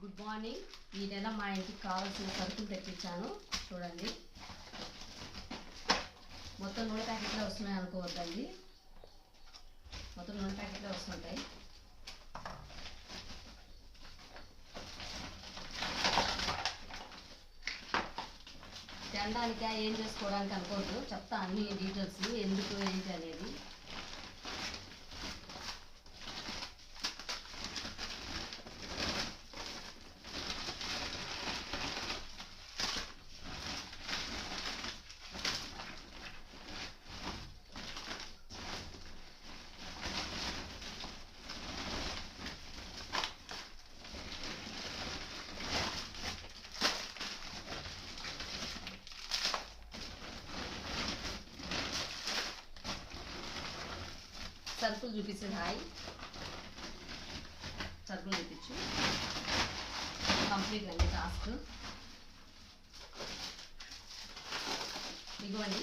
Good morning ఈ నెల మా ఇంటికి కావాల్సిన సరుకులు తెప్పించాను. చూడండి. మొత్తం నూనె ప్యాకెట్లో వస్తున్నాయి అనుకోవద్దండి. మొత్తం నూనె ప్యాకెట్లో వస్తుంటాయి. తినడానికి ఏం చేసుకోవడానికి అనుకోవద్దు. చెప్తా అన్ని డీటెయిల్స్ ఎందుకు ఏంటి అనేది. సరుకులు చూపించు హాయ్. సరుకులు చూపించు. కంప్లీట్ అండి టాస్క్ ఇదిగోండి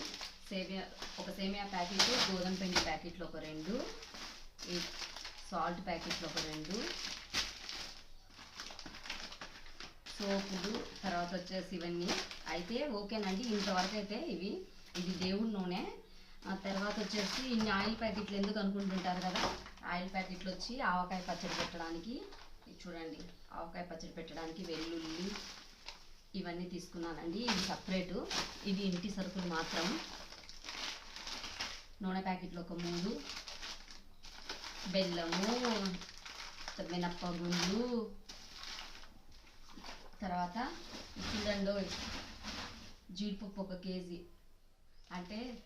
సేమియా ఒక సేమియా ప్యాకెట్ గోధుమ పిండి ప్యాకెట్లు ఒక రెండు ఈ సాల్ట్ ప్యాకెట్లు ఒక రెండు సోపులు తర్వాత వచ్చేసి ఇవన్నీ. అయితే ఓకేనండి ఇంతవరకు అయితే ఇవి ఇది దేవుడి నూనె. ఆ తర్వాత వచ్చేసి ఇన్ని ఆయిల్ ప్యాకెట్లు ఎందుకు అనుకుంటుంటారు కదా? ఆయిల్ ప్యాకెట్లు వచ్చి ఆవకాయ పచ్చడి పెట్టడానికి చూడండి ఆవకాయ పచ్చడి పెట్టడానికి వెల్లుల్లి ఇవన్నీ తీసుకున్నానండి ఇది సపరేటు. ఇవి ఇంటి సరుకులు మాత్రం. నూనె ప్యాకెట్లు ఒక మూడు. బెల్లము మినప్పగుళ్ళు తర్వాత చూడండి జీడిపప్పు ఒక కేజీ. అంటే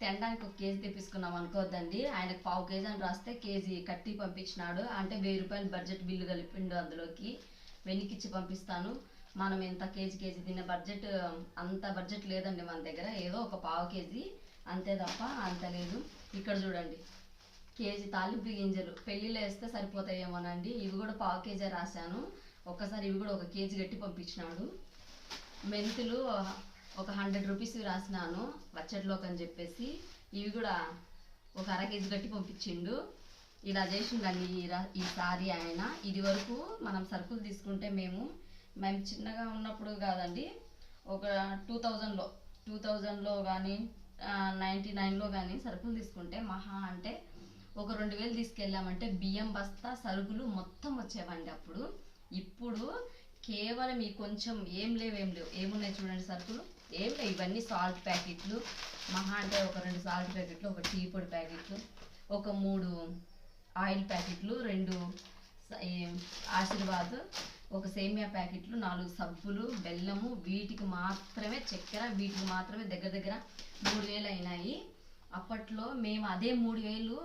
తినడానికి ఒక కేజీ తెప్పించుకున్నాం అనుకోవద్దండి ఆయనకు పావు కేజీ అని రాస్తే కేజీ కట్టి పంపించినాడు. అంటే వెయ్యి రూపాయలు బడ్జెట్ బిల్లు కలిపిండు అందులోకి. వెనక్కిచ్చి పంపిస్తాను. మనం ఎంత కేజీ కేజీ తిన్న బడ్జెట్ అంత బడ్జెట్ లేదండి మన దగ్గర. ఏదో ఒక పావు కేజీ. అంతే తప్ప అంత లేదు. ఇక్కడ చూడండి. కేజీ తాలింపు గింజలు. పెళ్ళిలో వేస్తే సరిపోతాయేమోనండి. ఇవి కూడా పావు కేజీ రాశాను. ఒక్కసారి ఇవి కూడా ఒక కేజీ కట్టి పంపించినాడు. మెంతులు ఒక హండ్రెడ్ రూపీస్ రాసినాను వచ్చట్లోకి అని చెప్పేసి. ఇవి కూడా ఒక అర కేజీ గట్టి పంపించిండు. ఇలా చేసిండండి ఈ సారీ ఆయన. ఇది వరకు మనం సరుకులు తీసుకుంటే మేము మేము చిన్నగా ఉన్నప్పుడు కాదండి ఒక టూ థౌజండ్లో టూ థౌజండ్లో కానీ నైంటీ నైన్లో కానీ సరుకులు తీసుకుంటే మహా అంటే ఒక రెండు వేలు తీసుకెళ్ళామంటే బియ్యం బస్తా సరుకులు మొత్తం వచ్చేవండి అప్పుడు. ఇప్పుడు కేవలం ఈ కొంచెం ఏం లేవు ఏం లేవు. ఏమున్నాయి చూడండి సరుకులు? ఏం లేవు ఇవన్నీ సాల్ట్ ప్యాకెట్లు. మహా అంటే ఒక రెండు సాల్ట్ ప్యాకెట్లు ఒక టీ పొడి ప్యాకెట్లు ఒక మూడు ఆయిల్ ప్యాకెట్లు రెండు స- ఈ ఆశీర్వాద్ ఒక సేమియా ప్యాకెట్లు నాలుగు సబ్బులు బెల్లము వీటికి మాత్రమే చక్కెర వీటికి మాత్రమే దగ్గర దగ్గర మూడు వేలు అయినాయి. అప్పట్లో మేము అదే మూడు వేలు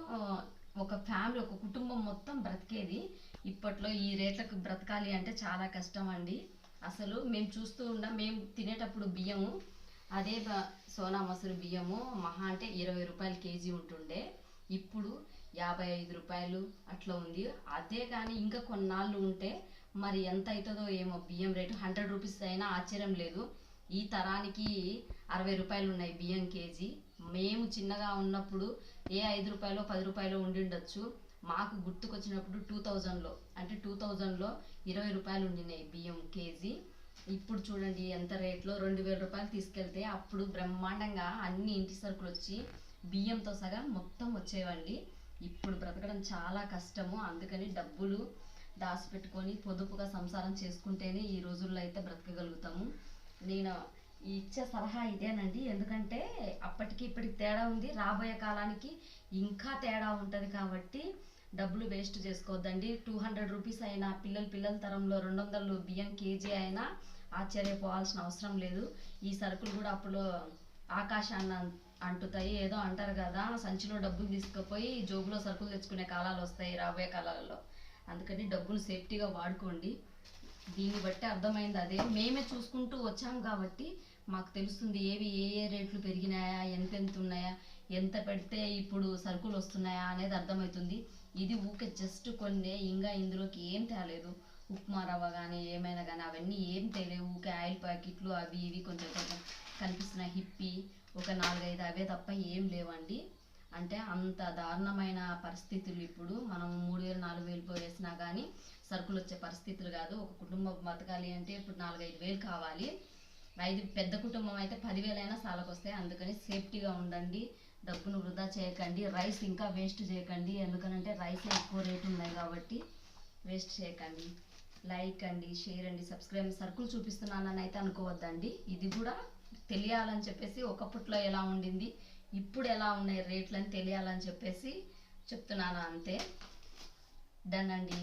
ఒక ఫ్యామిలీ ఒక కుటుంబం మొత్తం బ్రతికేది. ఇప్పట్లో ఈ రేట్లకు బ్రతకాలి అంటే చాలా కష్టం అండి. అసలు మేము చూస్తూ ఉండం మేము తినేటప్పుడు బియ్యము అదే బ- సోనా మసూరి బియ్యము మహా అంటే ఇరవై రూపాయలు కేజీ ఉంటుండే. ఇప్పుడు యాభై ఐదు రూపాయలు అట్లా ఉంది. అదే కానీ ఇంకా కొన్నాళ్ళు ఉంటే మరి ఎంత అవుతుందో ఏమో బియ్యం రేటు. హండ్రెడ్ రూపీస్ అయినా ఆశ్చర్యం లేదు. ఈ తరానికి అరవై రూపాయలు ఉన్నాయి బియ్యం కేజీ. మేము చిన్నగా ఉన్నప్పుడు ఏ ఐదు రూపాయలు పది రూపాయలు ఉండి ఉండొచ్చు. మాకు గుర్తుకొచ్చినప్పుడు టూ థౌజండ్లో అంటే టూ థౌజండ్లో ఇరవై రూపాయలు ఉండినాయి బియ్యం కేజీ. ఇప్పుడు చూడండి ఎంత రేట్లో రెండు వేల రూపాయలు తీసుకెళ్తే అప్పుడు బ్రహ్మాండంగా అన్ని ఇంటి సరుకులు వచ్చి బియ్యంతో సగా మొత్తం వచ్చేవండి. ఇప్పుడు బ్రతకడం చాలా కష్టము. అందుకని డబ్బులు దాచిపెట్టుకొని పొదుపుగా సంసారం చేసుకుంటేనే ఈ రోజుల్లో అయితే బ్రతకగలుగుతాము. నేను ఇచ్చే సలహా ఇదేనండి. ఎందుకంటే అప్పటికి ఇప్పటికి తేడా ఉంది. రాబోయే కాలానికి ఇంకా తేడా ఉంటుంది కాబట్టి డబ్బులు వేస్ట్ చేసుకోవద్దండి. టూ హండ్రెడ్ రూపీస్ అయినా పిల్లలు పిల్లల తరంలో రెండు వందలు బియ్యం కేజీ అయినా ఆశ్చర్యపోవాల్సిన అవసరం లేదు. ఈ సరుకులు కూడా అప్పుడు ఆకాశాన్ని అంటుతాయి. ఏదో అంటారు కదా సంచిలో డబ్బులు తీసుకుపోయి జోబులో సరుకులు తెచ్చుకునే కాలాలు వస్తాయి రాబోయే కాలాలలో. అందుకని డబ్బులు సేఫ్టీగా వాడుకోండి. దీన్ని బట్టి అర్థమైంది అదే. మేమే చూసుకుంటూ వచ్చాం కాబట్టి మాకు తెలుస్తుంది ఏవి ఏ ఏ రేట్లు పెరిగినాయా ఎంత ఎంత ఉన్నాయా ఎంత పెడితే ఇప్పుడు సరుకులు వస్తున్నాయా అనేది అర్థమవుతుంది. ఇది ఊకే జస్ట్ కొన్ని ఇంకా ఇందులోకి ఏం తేలేదు. ఉప్మా రవ్వ కానీ ఏమైనా కానీ అవన్నీ ఏం తేలేవు. ఊకే ఆయిల్ ప్యాకెట్లు అవి ఇవి కొంచెం కొంచెం కనిపిస్తున్నాయి హిప్పి ఒక నాలుగైదు అవే తప్ప ఏం లేవండి. అంటే అంత దారుణమైన పరిస్థితులు ఇప్పుడు. మనం మూడు వేలు నాలుగు వేలు పోయేసినా కానీ సరుకులు వచ్చే పరిస్థితులు కాదు. ఒక కుటుంబం బతకాలి అంటే ఇప్పుడు నాలుగైదు వేలు కావాలి. ఐదు పెద్ద కుటుంబం అయితే పదివేలైనా సాలకొస్తాయి అందుకని సేఫ్టీగా ఉండండి డబ్బును వృధా చేయకండి రైస్ ఇంకా వేస్ట్ చేయకండి. ఎందుకనంటే రైస్ ఎక్కువ రేటు ఉన్నాయి కాబట్టి వేస్ట్ చేయకండి. లైక్ అండి షేర్ అండి సబ్స్క్రైబ్ సరుకులు చూపిస్తున్నానని అయితే అనుకోవద్దండి. ఇది కూడా తెలియాలని చెప్పేసి ఒకప్పట్లో ఎలా ఉండింది ఇప్పుడు ఎలా ఉన్నాయి రేట్లని తెలియాలని చెప్పేసి చెప్తున్నాను అంతే. డన్ అండి.